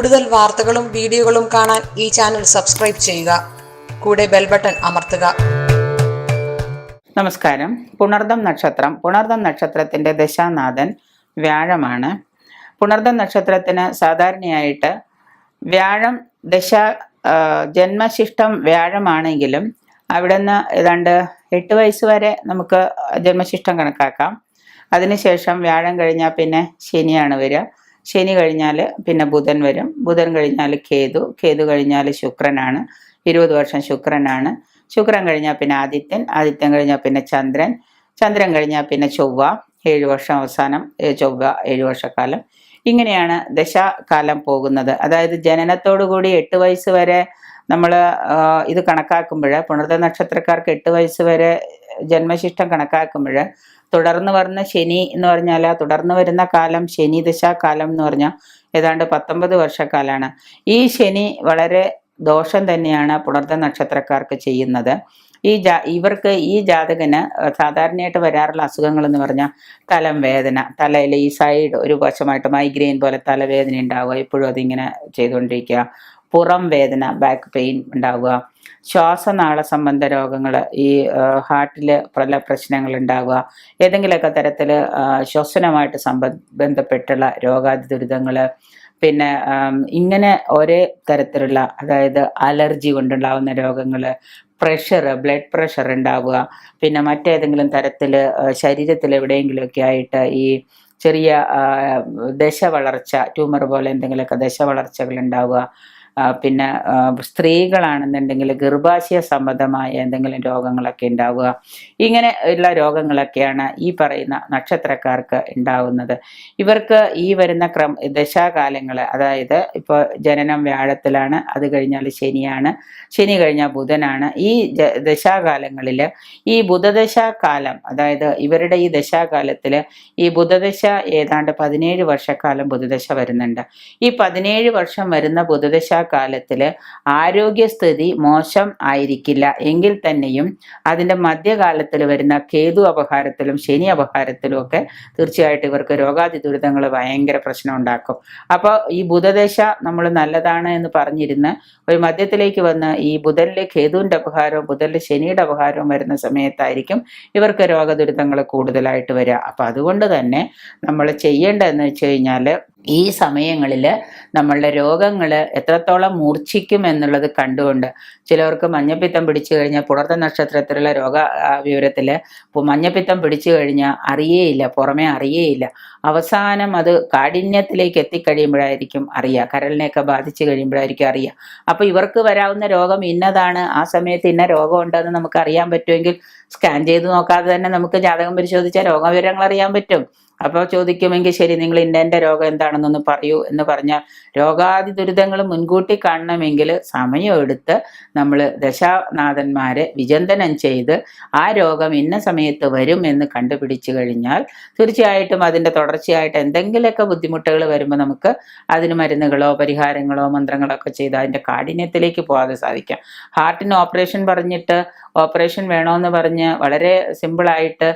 കൂടുതൽ വാർത്തകളും വീഡിയോകളും കാണാൻ ഈ ചാനൽ സബ്സ്ക്രൈബ് ചെയ്യുക. കൂടെ ബെൽ ബട്ടൺ അമർത്തുക. നമസ്കാരം. പുണർദം നക്ഷത്രം. പുണർദം നക്ഷത്രത്തിന്റെ ദശാനാഥൻ വ്യാഴമാണ്. പുണർദം നക്ഷത്രത്തിന് സാധാരണയായിട്ട് വ്യാഴം ദശ ജന്മശിഷ്ടം വ്യാഴമാണെങ്കിലും അവിടുന്ന് ഏതാണ്ട് എട്ട് വയസ്സ് വരെ നമുക്ക് ജന്മശിഷ്ടം കണക്കാക്കാം. അതിനുശേഷം വ്യാഴം കഴിഞ്ഞാൽ പിന്നെ ശനിയാണ് വരിക. ശനി കഴിഞ്ഞാൽ പിന്നെ ബുധൻ വരും. ബുധൻ കഴിഞ്ഞാൽ കേതു. കേതു കഴിഞ്ഞാൽ ശുക്രനാണ്. ഇരുപത് വർഷം ശുക്രനാണ്. ശുക്രൻ കഴിഞ്ഞാൽ പിന്നെ ആദിത്യൻ. ആദിത്യൻ കഴിഞ്ഞാൽ പിന്നെ ചന്ദ്രൻ. ചന്ദ്രൻ കഴിഞ്ഞാൽ പിന്നെ ചൊവ്വ. ഏഴു വർഷം അവസാനം ചൊവ്വ ഏഴു വർഷക്കാലം. ഇങ്ങനെയാണ് ദശാകാലം പോകുന്നത്. അതായത് ജനനത്തോടു കൂടി എട്ട് വയസ്സ് വരെ നമ്മൾ ഇത് കണക്കാക്കുമ്പോൾ പുണർദ നക്ഷത്രക്കാർക്ക് എട്ട് വയസ്സ് വരെ ജന്മശിഷ്ടം കണക്കാക്കുമ്പോൾ തുടർന്ന് വരുന്ന ശനി എന്ന് പറഞ്ഞാൽ തുടർന്ന് വരുന്ന കാലം ശനി ദശാകാലം എന്ന് പറഞ്ഞാൽ ഏതാണ്ട് പത്തൊമ്പത് വർഷക്കാലാണ്. ഈ ശനി വളരെ ദോഷം തന്നെയാണ് പുണർദ നക്ഷത്രക്കാർക്ക് ചെയ്യുന്നത്. ഈ ജാ ഇവർക്ക് ഈ ജാതകന് സാധാരണയായിട്ട് വരാറുള്ള അസുഖങ്ങൾ എന്ന് പറഞ്ഞാൽ തലം വേദന തലയിൽ ഈ സൈഡ് ഒരു വശമായിട്ട് മൈഗ്രെയിൻ പോലെ തലവേദന ഉണ്ടാവുക എപ്പോഴും അതിങ്ങനെ ചെയ്തുകൊണ്ടിരിക്കുക. പുറം വേദന ബാക്ക് പെയിൻ ഉണ്ടാവുക. ശ്വാസനാള സംബന്ധ രോഗങ്ങൾ ഈ ഹാർട്ടിൽ പല പ്രശ്നങ്ങൾ ഉണ്ടാവുക. ഏതെങ്കിലുമൊക്കെ തരത്തിൽ ശ്വസനമായിട്ട് സംബ ബന്ധപ്പെട്ടുള്ള രോഗാതി ദുരിതങ്ങൾ പിന്നെ ഇങ്ങനെ ഒരേ തരത്തിലുള്ള അതായത് അലർജി കൊണ്ടുണ്ടാവുന്ന രോഗങ്ങൾ പ്രഷർ ബ്ലഡ് പ്രഷർ ഉണ്ടാവുക. പിന്നെ മറ്റേതെങ്കിലും തരത്തിൽ ശരീരത്തിൽ എവിടെയെങ്കിലുമൊക്കെ ആയിട്ട് ഈ ചെറിയ ദശ വളർച്ച ട്യൂമർ പോലെ എന്തെങ്കിലുമൊക്കെ ദശ വളർച്ചകൾ ഉണ്ടാവുക. പിന്നെ സ്ത്രീകളാണെന്നുണ്ടെങ്കിൽ ഗർഭാശയ സംബന്ധമായ എന്തെങ്കിലും രോഗങ്ങളൊക്കെ ഉണ്ടാവുക. ഇങ്ങനെ ഉള്ള രോഗങ്ങളൊക്കെയാണ് ഈ പറയുന്ന നക്ഷത്രക്കാർക്ക് ഉണ്ടാവുന്നത്. ഇവർക്ക് ഈ വരുന്ന ക്രമ ദശാകാലങ്ങൾ അതായത് ഇപ്പോൾ ജനനം വ്യാഴത്തിലാണ് അത് കഴിഞ്ഞാൽ ശനിയാണ് ശനി കഴിഞ്ഞാൽ ബുധനാണ്. ഈ ദശാകാലങ്ങളിൽ ഈ ബുധദശാകാലം അതായത് ഇവരുടെ ഈ ദശാകാലത്തിൽ ഈ ബുധദശ ഏതാണ്ട് പതിനേഴ് വർഷക്കാലം ബുധദശ വരുന്നുണ്ട്. ഈ പതിനേഴ് വർഷം വരുന്ന ബുധദശാകാലത്തിൽ ആരോഗ്യസ്ഥിതി മോശം ആയിരിക്കില്ല. എങ്കിൽ തന്നെയും അതിന്റെ മധ്യകാലത്തിൽ വരുന്ന കേതു അപഹാരത്തിലും ശനി അപഹാരത്തിലും ഒക്കെ തീർച്ചയായിട്ടും ഇവർക്ക് രോഗാതി ദുരിതങ്ങൾ ഭയങ്കര പ്രശ്നം ഉണ്ടാക്കും. അപ്പോൾ ഈ ബുധദശ നമ്മൾ നല്ലതാണ് എന്ന് പറഞ്ഞിരുന്ന് ഒരു മധ്യത്തിലേക്ക് വന്ന് ഈ ബുധനിലെ കേതുവിന്റെ അപഹാരവും ബുധനിലെ ശനിയുടെ അപഹാരവും വരുന്ന സമയത്തായിരിക്കും ഇവർക്ക് രോഗദുരിതങ്ങൾ കൂടുതലായിട്ട് വരിക. അപ്പം അതുകൊണ്ട് തന്നെ നമ്മൾ ചെയ്യേണ്ടതെന്ന് വെച്ച് കഴിഞ്ഞാൽ ഈ സമയങ്ങളിൽ നമ്മളുടെ രോഗങ്ങൾ എത്രത്തോളം മൂർച്ഛിക്കും എന്നുള്ളത് കണ്ടുകൊണ്ട് ചിലവർക്ക് മഞ്ഞപ്പിത്തം പിടിച്ചു കഴിഞ്ഞാൽ പുണർത്ത നക്ഷത്രത്തിലുള്ള രോഗ വിവരത്തിൽ മഞ്ഞപ്പിത്തം പിടിച്ചു കഴിഞ്ഞാൽ അറിയേയില്ല പുറമേ അറിയേയില്ല. അവസാനം അത് കാഠിന്യത്തിലേക്ക് എത്തിക്കഴിയുമ്പോഴായിരിക്കും അറിയുക. കരളിനെയൊക്കെ ബാധിച്ചു കഴിയുമ്പോഴായിരിക്കും അറിയുക. അപ്പോൾ ഇവർക്ക് വരാവുന്ന രോഗം ഇന്നതാണ്. ആ സമയത്ത് ഇന്ന രോഗം ഉണ്ടെന്ന് നമുക്ക് അറിയാൻ പറ്റുമെങ്കിൽ സ്കാൻ ചെയ്ത് നോക്കാതെ തന്നെ നമുക്ക് ജാതകം പരിശോധിച്ചാൽ രോഗവിവരങ്ങൾ അറിയാൻ പറ്റും. അപ്പോൾ ചോദിക്കുമെങ്കിൽ ശരി നിങ്ങൾ ഇന്ന രോഗം എന്താണെന്നൊന്ന് പറയൂ എന്ന് പറഞ്ഞാൽ രോഗാദി ദുരിതങ്ങൾ മുൻകൂട്ടി കാണണമെങ്കിൽ സമയമെടുത്ത് നമ്മൾ ദശാനാഥന്മാരെ വിചന്തനം ചെയ്ത് ആ രോഗം ഇന്ന സമയത്ത് വരും എന്ന് കണ്ടുപിടിച്ചു കഴിഞ്ഞാൽ തീർച്ചയായിട്ടും അതിന്റെ തുടർച്ചയായിട്ട് എന്തെങ്കിലുമൊക്കെ ബുദ്ധിമുട്ടുകൾ വരുമ്പോൾ നമുക്ക് അതിന് മരുന്നുകളോ പരിഹാരങ്ങളോ മന്ത്രങ്ങളോ ഒക്കെ ചെയ്ത് അതിന്റെ കാഠിന്യത്തിലേക്ക് പോകാതെ സാധിക്കാം. ഹാർട്ടിന് ഓപ്പറേഷൻ പറഞ്ഞിട്ട് ഓപ്പറേഷൻ വേണമെന്ന് പറഞ്ഞ് വളരെ സിമ്പിളായിട്ട്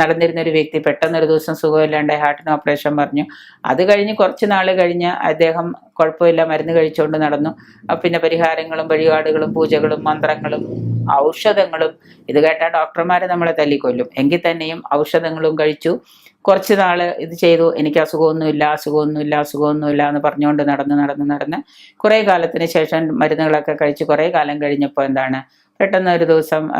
നടന്നിരുന്ന ഒരു വ്യക്തി പെട്ടെന്ന് ഒരു ദിവസം സുഖമില്ലാണ്ട് ഹാർട്ടിന് ഓപ്പറേഷൻ പറഞ്ഞു. അത് കഴിഞ്ഞ് കുറച്ച് നാൾ കഴിഞ്ഞ് അദ്ദേഹം കുഴപ്പമില്ല മരുന്ന് കഴിച്ചുകൊണ്ട് നടന്നു. പിന്നെ പരിഹാരങ്ങളും വഴിപാടുകളും പൂജകളും മന്ത്രങ്ങളും ഔഷധങ്ങളും ഇത് കേട്ടാൽ ഡോക്ടർമാരെ നമ്മളെ തല്ലിക്കൊല്ലും. എങ്കിൽ തന്നെയും ഔഷധങ്ങളും കഴിച്ചു. കുറച്ച് നാൾ ഇത് ചെയ്തു. എനിക്ക് അസുഖമൊന്നുമില്ല അസുഖമൊന്നുമില്ല അസുഖമൊന്നുമില്ല എന്ന് പറഞ്ഞുകൊണ്ട് നടന്ന് നടന്ന് നടന്ന് കുറേ കാലത്തിന് ശേഷം മരുന്നുകളൊക്കെ കഴിച്ച് കുറേ കാലം കഴിഞ്ഞപ്പോൾ എന്താണ് പെട്ടെന്ന് ഒരു ദിവസം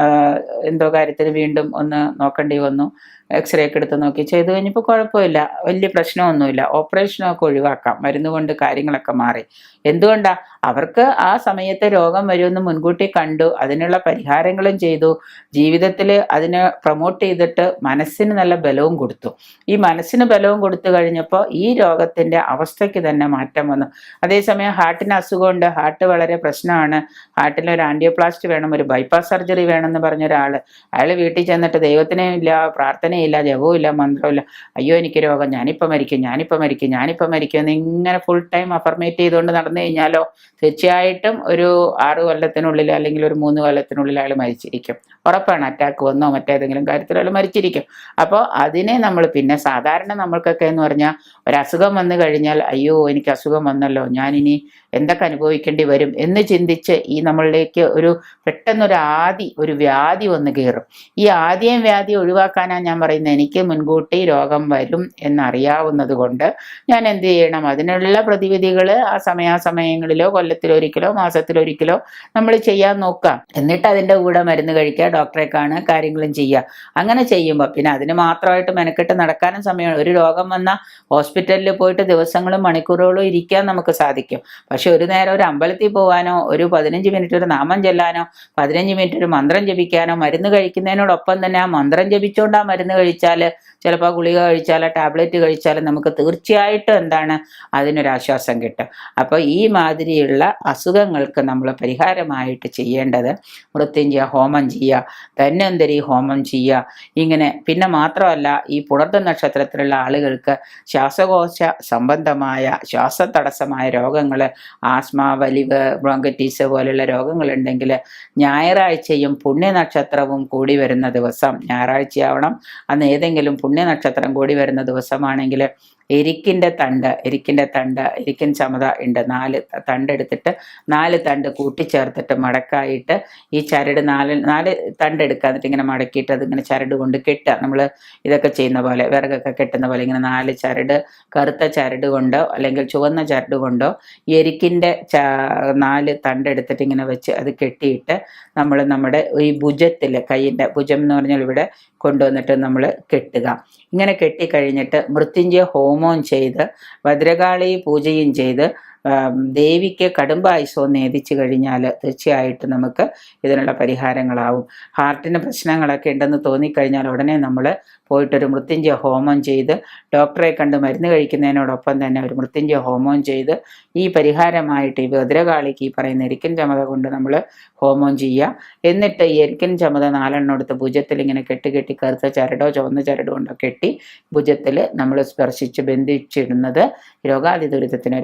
എന്തോ കാര്യത്തിന് വീണ്ടും ഒന്ന് നോക്കേണ്ടി വന്നു. എക്സ്റേ ഒക്കെ എടുത്ത് നോക്കി. ചെയ്തു കഴിഞ്ഞപ്പോൾ കുഴപ്പമില്ല. വലിയ പ്രശ്നമൊന്നുമില്ല. ഓപ്പറേഷനൊക്കെ ഒഴിവാക്കാം. മരുന്ന് കൊണ്ട് കാര്യങ്ങളൊക്കെ മാറി. എന്തുകൊണ്ടാ? അവർക്ക് ആ സമയത്ത് രോഗം വരുമെന്ന് മുൻകൂട്ടി കണ്ടു അതിനുള്ള പരിഹാരങ്ങളും ചെയ്തു. ജീവിതത്തിൽ അതിനെ പ്രൊമോട്ട് ചെയ്തിട്ട് മനസ്സിന് നല്ല ബലവും കൊടുത്തു. ഈ മനസ്സിന് ബലവും കൊടുത്തു കഴിഞ്ഞപ്പോൾ ഈ രോഗത്തിന്റെ അവസ്ഥയ്ക്ക് തന്നെ മാറ്റം വന്നു. അതേസമയം ഹാർട്ടിന് അസുഖമുണ്ട്. ഹാർട്ട് വളരെ പ്രശ്നമാണ്. ഹാർട്ടിൽ ഒരു ആന്റിയോപ്ലാസ്റ്റ് വേണം ഒരു ബൈപ്പാസ് സർജറി വേണമെന്ന് പറഞ്ഞ ഒരാൾ അയാൾ വീട്ടിൽ ചെന്നിട്ട് ദൈവത്തിനേ ഇല്ല പ്രാർത്ഥനയില്ല ജപവും ഇല്ല മന്ത്രമില്ല അയ്യോ എനിക്ക് രോഗം. ഞാനിപ്പോൾ മരിക്കും. ഞാനിപ്പോൾ മരിക്കും. ഞാനിപ്പോൾ മരിക്കും എന്ന് ഇങ്ങനെ ഫുൾ ടൈം അഫർമേറ്റ് ചെയ്തുകൊണ്ട് നടന്നു കഴിഞ്ഞാലോ തീർച്ചയായിട്ടും ഒരു ആറ് കൊല്ലത്തിനുള്ളിൽ അല്ലെങ്കിൽ ഒരു മൂന്ന് കൊല്ലത്തിനുള്ളിൽ അയാൾ മരിച്ചിരിക്കും. ഉറപ്പാണ് അറ്റാക്ക് വന്നോ മറ്റേതെങ്കിലും കാര്യത്തിൽ അയാൾ മരിച്ചിരിക്കും. അപ്പോൾ അതിനെ നമ്മൾ പിന്നെ സാധാരണ നമ്മൾക്കൊക്കെ എന്ന് പറഞ്ഞാൽ ഒരു അസുഖം വന്നു കഴിഞ്ഞാൽ അയ്യോ എനിക്ക് അസുഖം വന്നല്ലോ ഞാനിനി എന്തൊക്കെ അനുഭവിക്കേണ്ടി വരും എന്ന് ചിന്തിച്ച് ഈ നമ്മളിലേക്ക് ഒരു പെട്ടെന്നൊരു ആദി ഒരു വ്യാധി വന്ന് കയറും. ഈ ആദ്യം വ്യാധി ഒഴിവാക്കാനാണ് ഞാൻ പറയുന്നത്. എനിക്ക് മുൻകൂട്ടി രോഗം വരും എന്നറിയാവുന്നത് കൊണ്ട് ഞാൻ എന്ത് ചെയ്യണം? അതിനുള്ള പ്രതിവിധികൾ ആ സമയാസമയങ്ങളിലോ കൊല്ലത്തിലൊരിക്കലോ മാസത്തിലൊരിക്കലോ നമ്മൾ ചെയ്യാൻ നോക്കാം. എന്നിട്ട് അതിന്റെ കൂടെ മരുന്ന് കഴിക്കുക ഡോക്ടറെ കാണുക കാര്യങ്ങളും ചെയ്യുക അങ്ങനെ ചെയ്യുമ്പോൾ പിന്നെ അതിന് മാത്രമായിട്ട് മെനക്കെട്ട് നടക്കാനും സമയമാണ്. ഒരു രോഗം വന്നാൽ ഹോസ്പിറ്റലിൽ പോയിട്ട് ദിവസങ്ങളും മണിക്കൂറുകളും ഇരിക്കാൻ നമുക്ക് സാധിക്കും. പക്ഷെ ഒരു നേരം ഒരു അമ്പലത്തിൽ പോകാനോ ഒരു പതിനഞ്ച് മിനിറ്റ് ഒരു നാമം ചെല്ലാനോ പതിനഞ്ച് മിനിറ്റ് ഒരു മന്ത്രം ജപിക്കാനോ മരുന്ന് കഴിക്കുന്നതിനോടൊപ്പം തന്നെ ആ മന്ത്രം ജപിച്ചുകൊണ്ട് ആ മരുന്ന് കഴിച്ചാൽ ചിലപ്പോൾ ഗുളിക കഴിച്ചാലോ ടാബ്ലറ്റ് കഴിച്ചാലും നമുക്ക് തീർച്ചയായിട്ടും എന്താണ് അതിനൊരാശ്വാസം കിട്ടും. അപ്പോൾ ഈ മാതിരിയുള്ള അസുഖങ്ങൾക്ക് നമ്മൾ പരിഹാരമായിട്ട് ചെയ്യേണ്ടത് മൃത്യുഞ്ജയ ഹോമം ചെയ്യുക ധന്വന്തരി ഹോമം ചെയ്യുക. ഇങ്ങനെ പിന്നെ മാത്രമല്ല ഈ പുണർത്ത നക്ഷത്രത്തിലുള്ള ആളുകൾക്ക് ശ്വാസകോശ സംബന്ധമായ ശ്വാസതടസ്സമായ രോഗങ്ങൾ ആസ്മ വലിവ് ബ്രോങ്കറ്റീസ് പോലുള്ള രോഗങ്ങളുണ്ടെങ്കിൽ ഞായറാഴ്ചയും പുണ്യനക്ഷത്രവും കൂടി വരുന്ന ദിവസം ഞായറാഴ്ചയാവണം. അന്ന് ഏതെങ്കിലും പുണ്യനക്ഷത്രം കൂടി വരുന്ന ദിവസമാണെങ്കിൽ എരിക്കിന്റെ തണ്ട് എരിക്കിന്റെ തണ്ട് എരിക്കിൻ ചമത ഉണ്ട് നാല് തണ്ട് എടുത്തിട്ട് നാല് തണ്ട് കൂട്ടിച്ചേർത്തിട്ട് മടക്കായിട്ട് ഈ ചരട് നാല് നാല് തണ്ട് എടുക്കുക എന്നിട്ട് ഇങ്ങനെ മടക്കിയിട്ട് അതിങ്ങനെ ചരട് കൊണ്ട് കെട്ടുക. നമ്മൾ ഇതൊക്കെ ചെയ്യുന്ന പോലെ വിറകൊക്കെ കെട്ടുന്ന പോലെ ഇങ്ങനെ നാല് ചരട് കറുത്ത ചരട് കൊണ്ടോ അല്ലെങ്കിൽ ചുവന്ന ചരട് കൊണ്ടോ എരിക്കിന്റെ നാല് തണ്ട് എടുത്തിട്ട് ഇങ്ങനെ വെച്ച് അത് കെട്ടിയിട്ട് നമ്മൾ നമ്മുടെ ഈ ഭുജത്തിൽ കൈയിന്റെ ഭുജം എന്ന് പറഞ്ഞാൽ ഇവിടെ കൊണ്ടുവന്നിട്ട് നമ്മൾ കെട്ടുക. ഇങ്ങനെ കെട്ടിക്കഴിഞ്ഞിട്ട് മൃത്യുഞ്ജയ ഹോമവും ചെയ്ത് ഭദ്രകാളി പൂജയും ചെയ്ത് ദേവിക്ക് കടുംബായുസവും നേദിച്ചു കഴിഞ്ഞാൽ തീർച്ചയായിട്ടും നമുക്ക് ഇതിനുള്ള പരിഹാരങ്ങളാവും. ഹാർട്ടിന് പ്രശ്നങ്ങളൊക്കെ ഉണ്ടെന്ന് തോന്നിക്കഴിഞ്ഞാൽ ഉടനെ നമ്മൾ പോയിട്ടൊരു മൃത്യുഞ്ജയ ഹോമം ചെയ്ത് ഡോക്ടറെ കണ്ട് മരുന്ന് കഴിക്കുന്നതിനോടൊപ്പം തന്നെ ഒരു മൃത്യുഞ്ജയ ഹോമം ചെയ്ത് ഈ പരിഹാരമായിട്ട് ഈ ഭദ്രകാളിക്ക് ഈ പറയുന്ന എരിക്കൻ ചമത കൊണ്ട് നമ്മൾ ഹോമം ചെയ്യുക എന്നിട്ട് ഈ എരിക്കൻ ചമത നാലെണ്ണം എടുത്ത് ഭുജത്തിൽ ഇങ്ങനെ കെട്ടി കെട്ടി കറുത്ത ചരടോ ചുവന്ന ചരടോ കൊണ്ടോ കെട്ടി ഭുജത്തിൽ നമ്മൾ സ്പർശിച്ച് ബന്ധിച്ചിടുന്നത് രോഗാതി ദുരിതത്തിന്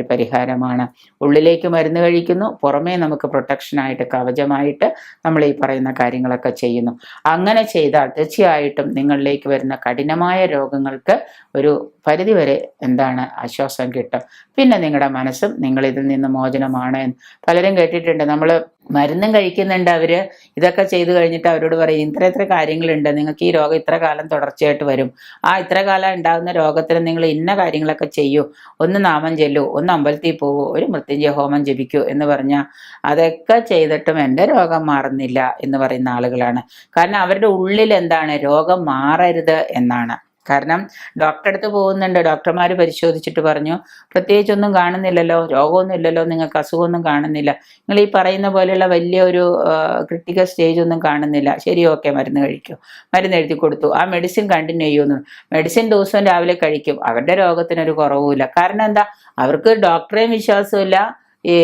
ഒരു പരിഹാരമാണ് ഉള്ളിലേക്ക് മരുന്ന് കഴിക്കുന്നു പുറമേ നമുക്ക് പ്രൊട്ടക്ഷനായിട്ട് കവചമായിട്ട് നമ്മൾ ഈ പറയുന്ന കാര്യങ്ങളൊക്കെ ചെയ്യുന്നു. അങ്ങനെ ചെയ്താൽ തീർച്ചയായിട്ടും നിങ്ങളിലേക്ക് വരുന്ന കഠിനമായ രോഗങ്ങൾക്ക് ഒരു പരിധിവരെ എന്താണ് ആശ്വാസം കിട്ടും. പിന്നെ നിങ്ങളുടെ മനസ്സും നിങ്ങൾ ഇതിൽ നിന്ന് മോചനമാണ് പലരും കേട്ടിട്ടുണ്ട് നമ്മൾ മരുന്നും കഴിക്കുന്നുണ്ട് അവർ ഇതൊക്കെ ചെയ്തു കഴിഞ്ഞിട്ട് അവരോട് പറയും ഇത്ര ഇത്ര കാര്യങ്ങളുണ്ട്. നിങ്ങൾക്ക് ഈ രോഗം ഇത്ര കാലം തുടർച്ചയായിട്ട് വരും. ആ ഇത്ര കാലം ഉണ്ടാകുന്ന രോഗത്തിന് നിങ്ങൾ ഇന്ന കാര്യങ്ങളൊക്കെ ചെയ്യൂ. ഒന്ന് നാമം ചെല്ലൂ ഒന്ന് അമ്പലത്തിൽ പോകൂ ഒരു മൃത്യുഞ്ജയ ഹോമം ജപിക്കൂ എന്ന് പറഞ്ഞാൽ അതൊക്കെ ചെയ്തിട്ടും എന്റെ രോഗം മാറുന്നില്ല എന്ന് പറയുന്ന ആളുകളാണ്. കാരണം അവരുടെ ഉള്ളിൽ എന്താണ്? രോഗം മാറരുത് എന്നാണ്. കാരണം ഡോക്ടറെ അടുത്ത് പോകുന്നുണ്ട്. ഡോക്ടർമാർ പരിശോധിച്ചിട്ട് പറഞ്ഞു പ്രത്യേകിച്ചൊന്നും കാണുന്നില്ലല്ലോ രോഗമൊന്നും ഇല്ലല്ലോ നിങ്ങൾക്ക് അസുഖമൊന്നും കാണുന്നില്ല. നിങ്ങൾ ഈ പറയുന്ന പോലെയുള്ള വലിയ ഒരു ക്രിട്ടിക്കൽ സ്റ്റേജ് ഒന്നും കാണുന്നില്ല. ശരി ഓക്കെ മരുന്ന് കഴിക്കും. മരുന്ന് എഴുതി കൊടുത്തു. ആ മെഡിസിൻ കണ്ടിന്യൂ ചെയ്യുന്നു. മെഡിസിൻ ദിവസവും രാവിലെ കഴിക്കും. അവരുടെ രോഗത്തിനൊരു കുറവുമില്ല. കാരണം എന്താ? അവർക്ക് ഡോക്ടറെയും വിശ്വാസമില്ല ഈ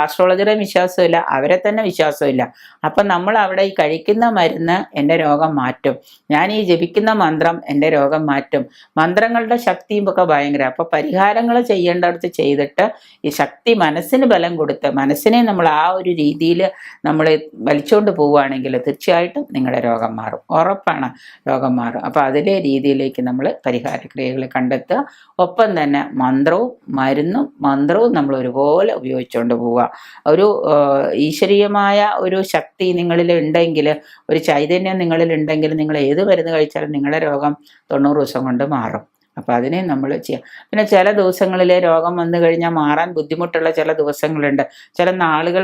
ആസ്ട്രോളജറെ വിശ്വാസമില്ല അവരെ തന്നെ വിശ്വാസമില്ല. അപ്പം നമ്മൾ അവിടെ ഈ കഴിക്കുന്ന മരുന്ന് എന്റെ രോഗം മാറ്റും. ഞാൻ ഈ ജപിക്കുന്ന മന്ത്രം എന്റെ രോഗം മാറ്റും. മന്ത്രങ്ങളുടെ ശക്തിയും ഒക്കെ ഭയങ്കര. അപ്പോൾ പരിഹാരങ്ങൾ ചെയ്യേണ്ടടുത്ത് ചെയ്തിട്ട് ഈ ശക്തി മനസ്സിന് ബലം കൊടുത്ത് മനസ്സിനെ നമ്മൾ ആ ഒരു രീതിയിൽ നമ്മൾ വലിച്ചുകൊണ്ട് പോവുകയാണെങ്കിൽ തീർച്ചയായിട്ടും നിങ്ങളുടെ രോഗം മാറും. ഉറപ്പാണ് രോഗം മാറും. അപ്പോൾ അതിലെ രീതിയിലേക്ക് നമ്മൾ പരിഹാര ക്രിയകൾ കണ്ടെത്തുക. ഒപ്പം തന്നെ മന്ത്രവും മരുന്നും മന്ത്രവും നമ്മൾ ഒരുപോലെ ഉപയോഗിച്ചുകൊണ്ട് പോവുക. ഒരു ഈശ്വരീയമായ ഒരു ശക്തി നിങ്ങളിൽ ഉണ്ടെങ്കിൽ ഒരു ചൈതന്യം നിങ്ങളിൽ ഉണ്ടെങ്കിൽ നിങ്ങൾ ഏത് മരുന്ന് കഴിച്ചാലും നിങ്ങളുടെ രോഗം തൊണ്ണൂറ് ദിവസം കൊണ്ട് മാറും. അപ്പോൾ അതിനെ നമ്മൾ ചെയ്യാം. പിന്നെ ചില ദിവസങ്ങളിലെ രോഗം വന്നു കഴിഞ്ഞാൽ മാറാൻ ബുദ്ധിമുട്ടുള്ള ചില ദിവസങ്ങളുണ്ട്. ചില നാളുകൾ